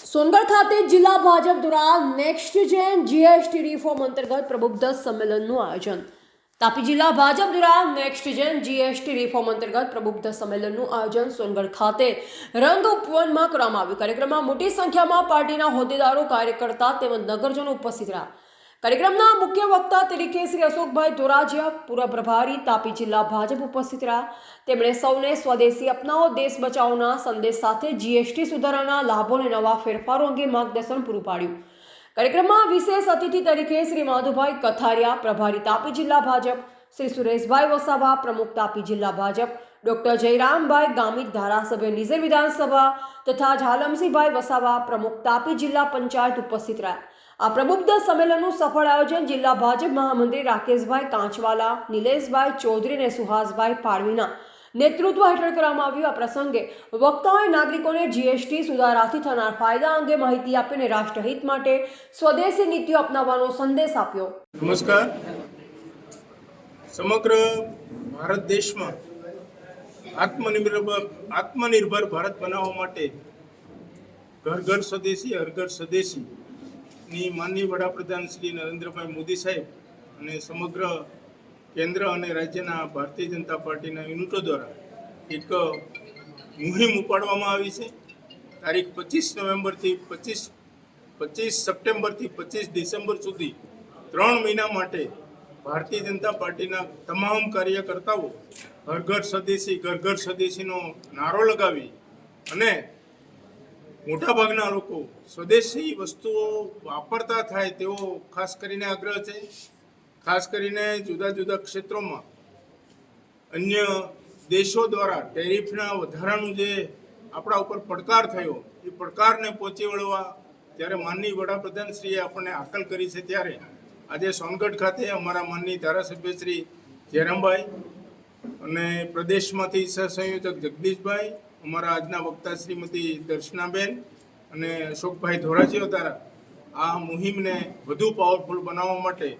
સોનગઢ ખાતે જિલ્લા ભાજપ દ્વારા નેક્સ્ટ જેન જીએસટી રિફોર્મ અંતર્ગત પ્રબુદ્ધ સંમેલનનું આયોજન. તાપી જિલ્લા ભાજપ દ્વારા નેક્સ્ટ જેન જીએસટી રિફોર્મ અંતર્ગત પ્રબુદ્ધ સંમેલનનું આયોજન સોનગઢ ખાતે રંગ ઉપવનમાં કરવામાં આવ્યું. કાર્યક્રમમાં મોટી સંખ્યામાં પાર્ટીના હોદ્દેદારો, કાર્યકર્તા તેમજ નગરજનો ઉપસ્થિત રહ્યા. કાર્યક્રમના મુખ્ય વક્તા તરીકે શ્રી અશોકભાઈ ધોરાજીયા, પૂર્વ પ્રભારી, તાપી જિલ્લા ભાજપ ઉપસ્થિત રહ્યા. તેમણે સૌને સ્વદેશી અપનાવો, દેશ બચાવોના સંદેશ સાથે જીએસટી સુધારાના લાભો અને નવા ફેરફારો અંગે માર્ગદર્શન પૂરું પાડ્યું. કાર્યક્રમમાં વિશેષ અતિથિ તરીકે શ્રી માધુભાઈ કથારિયા, પ્રભારી તાપી જિલ્લા ભાજપ શ્રી સુરેશભાઈ વસાવા, પ્રમુખ તાપી જિલ્લા ભાજપ, ડોક્ટર જયરામભાઈ ગામિત ધારાસભ્ય નિઝર વિધાનસભા તથા ઝાલમસિંહભાઈ વસાવા, પ્રમુખ તાપી જિલ્લા પંચાયત ઉપસ્થિત રહ્યા. આ પ્રબુદ્ધ સંમેલનનું સફળ આયોજન જિલ્લા ભાજપ મહામંત્રી રાકેશભાઈ કાંચવાલા, નિલેશભાઈ ચૌધરી અને સુહાસભાઈ પાડવીના નેતૃત્વ હેઠળ કરવામાં આવ્યું. આ પ્રસંગે વક્તાઓએ નાગરિકોને જીએસટી સુધારાથી થનાર ફાયદા અંગે માહિતી આપીને રાષ્ટ્રહિત માટે સ્વદેશી નીતિઓ અપનાવવાનો સંદેશ આપ્યો. નમસ્કાર. સમગ્ર ભારત દેશમાં આત્મનિર્ભર આત્મનિર્ભર ભારત બનાવવા માટે ઘર ઘર સ્વદેશી, હર ઘર સ્વદેશી ની માનનીય વડાપ્રધાન શ્રી નરેન્દ્રભાઈ મોદી સાહેબ અને સમગ્ર કેન્દ્ર અને રાજ્યના ભારતીય જનતા પાર્ટીના યુનિટો દ્વારા એક મુહિમ ઉપાડવામાં આવી છે. તારીખ પચીસ નવેમ્બરથી પચીસ પચીસ સપ્ટેમ્બરથી પચીસ ડિસેમ્બર સુધી ત્રણ મહિના માટે ભારતીય જનતા પાર્ટીના તમામ કાર્યકર્તાઓ ઘર ઘર સ્વદેશી ઘર ઘર સ્વદેશીનો નારો લગાવી અને મોટાભાગના લોકો સ્વદેશી વસ્તુઓ વાપરતા થાય તેવો ખાસ કરીને આગ્રહ છે. ખાસ કરીને જુદા જુદા ક્ષેત્રોમાં અન્ય દેશો દ્વારા ટેરિફના વધારાનું જે આપણા ઉપર પડકાર થયો, એ પડકારને પહોંચી વળવા જ્યારે માનનીય વડાપ્રધાનશ્રીએ આપણને આકલ કરી છે ત્યારે આજે સોનગઢ ખાતે અમારા મનની ધારાસભ્ય શ્રી જયરામભાઈ અને પ્રદેશમાંથી સહસંયોજક જગદીશભાઈ, અમારા આજના વક્તા શ્રીમતી દર્શનાબેન અને અશોકભાઈ ધોરાજીઓ દ્વારા આ મુહિમને વધુ પાવરફુલ બનાવવા માટે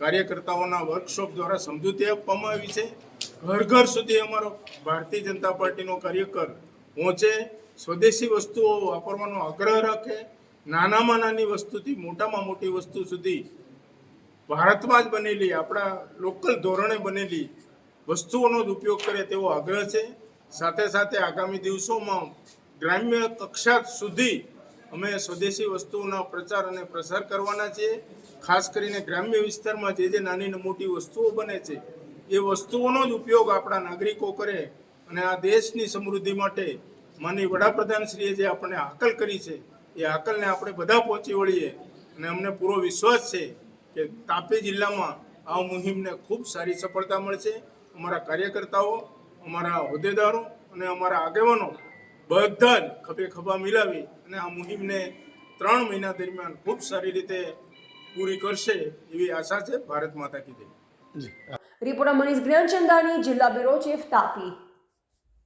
કાર્યકર્તાઓના વર્કશોપ દ્વારા સમજૂતી આપવામાં આવી છે. ઘર ઘર સુધી અમારો ભારતીય જનતા પાર્ટીનો કાર્યકર પહોંચે, સ્વદેશી વસ્તુઓ વાપરવાનો આગ્રહ રાખે, નાનામાં નાની વસ્તુથી મોટામાં મોટી વસ્તુ સુધી ભારતમાં જ બનેલી, આપણા લોકલ ધોરણે બનેલી વસ્તુઓનો જ ઉપયોગ કરે તેવો આગ્રહ છે. સાથે સાથે આગામી દિવસોમાં ગ્રામ્ય કક્ષા સુધી અમે સ્વદેશી વસ્તુઓના પ્રચાર અને પ્રસાર કરવાના છીએ. ખાસ કરીને ગ્રામ્ય વિસ્તારમાં જે જે નાની મોટી વસ્તુઓ બને છે, એ વસ્તુઓનો જ ઉપયોગ આપણા નાગરિકો કરે અને આ દેશની સમૃદ્ધિ માટે માનની વડાપ્રધાનશ્રીએ જે આપણને હાકલ કરી છે, એ હાકલને આપણે બધા પહોંચી વળીએ અને અમને પૂરો વિશ્વાસ છે. કે તાપી જિલ્લામાં આ મુહિમને ખૂબ સારી સફળતા મળશે. અમારા કાર્યકર્તાઓ, અમારા હોદ્દેદારો અને અમારા આગેવાનો બધા જ ખભે ખભા મિલાવી અને આ મુહિમને ત્રણ મહિના દરમિયાન ખૂબ સારી રીતે પૂરી કરશે એવી આશા છે ભારત માતા કી જય. રિપોર્ટર મનીષ જ્ઞાનચંદાની જિલ્લા બ્યુરો ચીફ તાપી.